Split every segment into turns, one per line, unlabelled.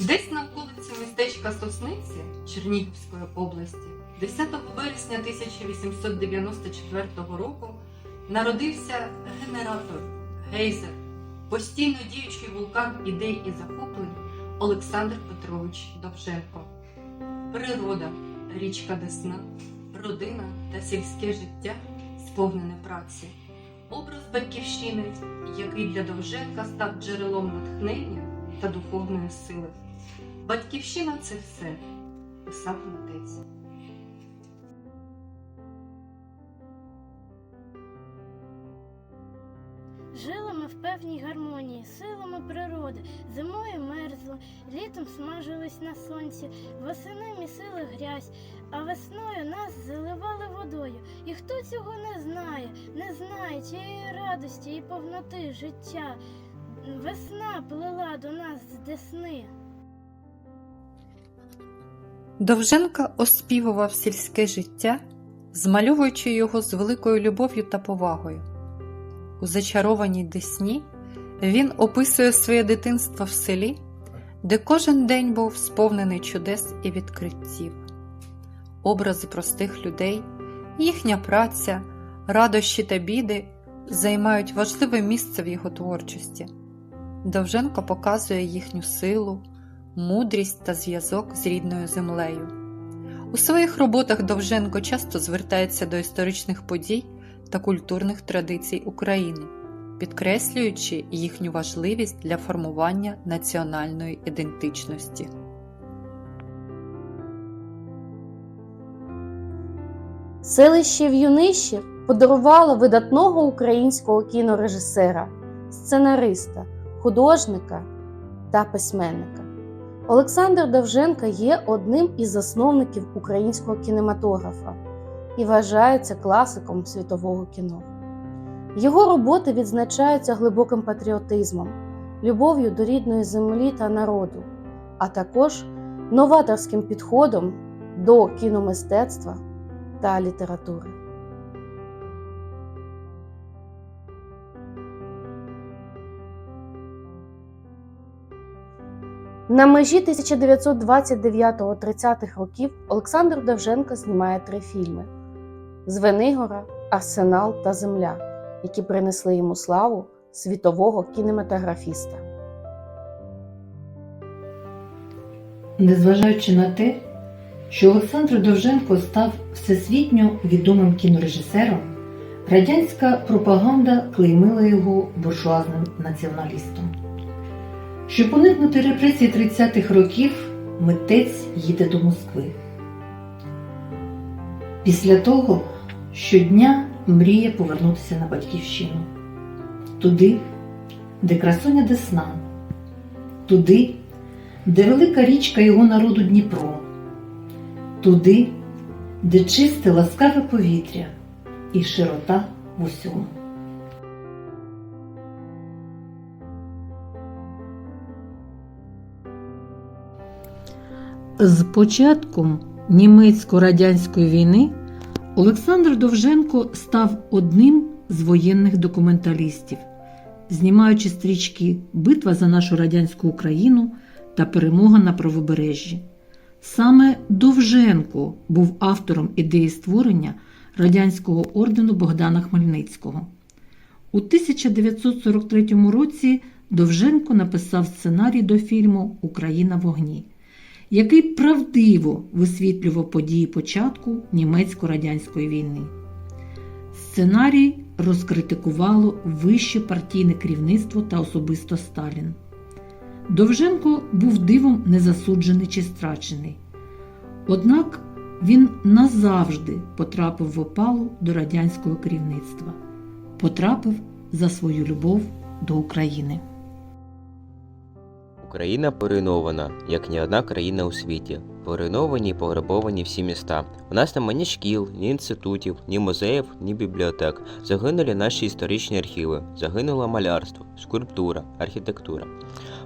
Десь на вулиці містечка Сосниці Чернігівської області 10 вересня 1894 року народився генератор, гейзер, постійно діючий вулкан ідей і захоплень Олександр Петрович Довженко. Природа, річка Десна, родина та сільське життя сповнене праці. Образ батьківщини, який для Довженка став джерелом натхнення та духовної сили. Батьківщина це все, писав митець.
Жили ми в певній гармонії, силами природи, зимою мерзли, літом смажились на сонці, восени місили грязь, а весною нас заливали водою. І хто цього не знає, не знає тієї радості і повноти життя. Весна плила до нас з десни.
Довженка оспівував сільське життя, змальовуючи його з великою любов'ю та повагою. У зачарованій Десні він описує своє дитинство в селі, де кожен день був сповнений чудес і відкриттів. Образи простих людей, їхня праця, радощі та біди займають важливе місце в його творчості. Довженко показує їхню силу, мудрість та зв'язок з рідною землею. У своїх роботах Довженко часто звертається до історичних подій та культурних традицій України, підкреслюючи їхню важливість для формування національної ідентичності.
Селище В'юнище подарувало видатного українського кінорежисера, сценариста, художника та письменника. Олександр Довженко є одним із засновників українського кінематографа і вважається класиком світового кіно. Його роботи відзначаються глибоким патріотизмом, любов'ю до рідної землі та народу, а також новаторським підходом до кіномистецтва та літератури. На межі 1929-30-х років Олександр Довженко знімає три фільми: Звенигора, Арсенал та Земля, які принесли йому славу світового кінематографіста.
Незважаючи на те, що Олександр Довженко став всесвітньо відомим кінорежисером, радянська пропаганда клеймила його буржуазним націоналістом. Щоб уникнути репресій 30-х років, митець їде до Москви. Після того щодня мріє повернутися на батьківщину, туди, де красуня Десна, туди, де велика річка його народу Дніпро, туди, де чисте ласкаве повітря і широта в усьому. З початком німецько-радянської війни Олександр Довженко став одним з воєнних документалістів, знімаючи стрічки Битва за нашу радянську Україну та Перемога на правобережжі. Саме Довженко був автором ідеї створення радянського ордену Богдана Хмельницького. У 1943 році Довженко написав сценарій до фільму Україна в вогні, який правдиво висвітлював події початку німецько-радянської війни. Сценарій розкритикувало вище партійне керівництво та особисто Сталін. Довженко був дивом не засуджений чи страчений. Однак він назавжди потрапив в опалу до радянського керівництва, потрапив за свою любов до України.
Україна перейменована, як ні одна країна у світі. Перейменовані і пограбовані всі міста. У нас нема ні шкіл, ні інститутів, ні музеїв, ні бібліотек. Загинули наші історичні архіви, загинуло малярство, скульптура, архітектура.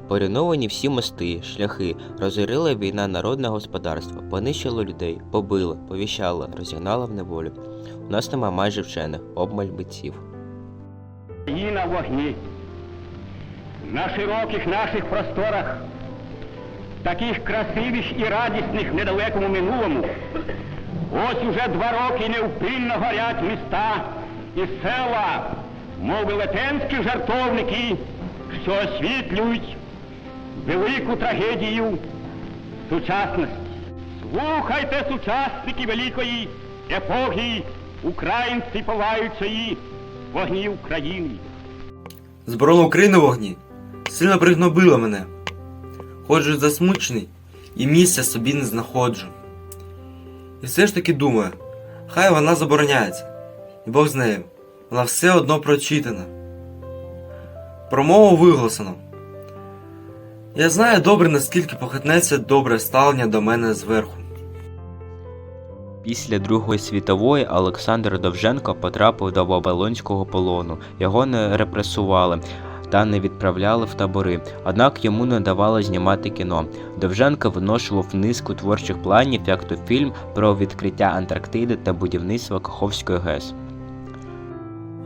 Перейменовані всі мости, шляхи, розорила війна народне господарство, понищила людей, побила, повіщала, розігнала в неволю. У нас нема майже вчених, обмаль митців.
Країна в вогні. На широких наших просторах таких красивих і радісних в недалекому минулому. Ось уже два роки невпинно горять міста і села, мов велетенські жартовники, що освітлюють велику трагедію сучасності. Слухайте, сучасники великої епохи українці палаючої вогні України.
Зборона України вогні сильно пригнобила мене. Ходжу засмучений і місця собі не знаходжу. І все ж таки думаю, хай вона забороняється, і Бог з нею, вона все одно прочитана. Промову виголосено. Я знаю добре, наскільки похитнеться добре ставлення до мене зверху.
Після Другої світової Олександр Довженко потрапив до Вавилонського полону. Його не репресували та не відправляли в табори. Однак йому не давали знімати кіно. Довженко виношував низку творчих планів, як то фільм про відкриття Антарктиди та будівництво Каховської ГЕС.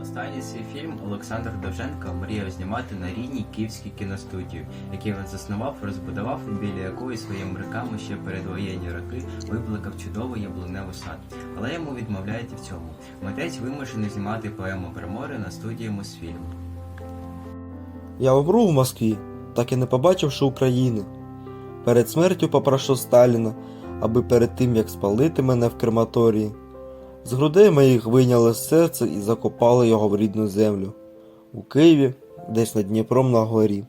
Останній свій фільм Олександр Довженко мріяв знімати на рідній київській кіностудії, який він заснував, розбудував біля якої своїми роками ще передвоєнні роки випликав чудовий яблуневий сад. Але йому відмовляють і в цьому. Митець вимушений знімати поему про море на студії Мосфільм.
Я умру в Москві, так і не побачивши України. Перед смертю попрошу Сталіна, аби перед тим як спалити мене в крематорії, з грудей моїх вийняли серце і закопали його в рідну землю у Києві, десь над Дніпром на горі.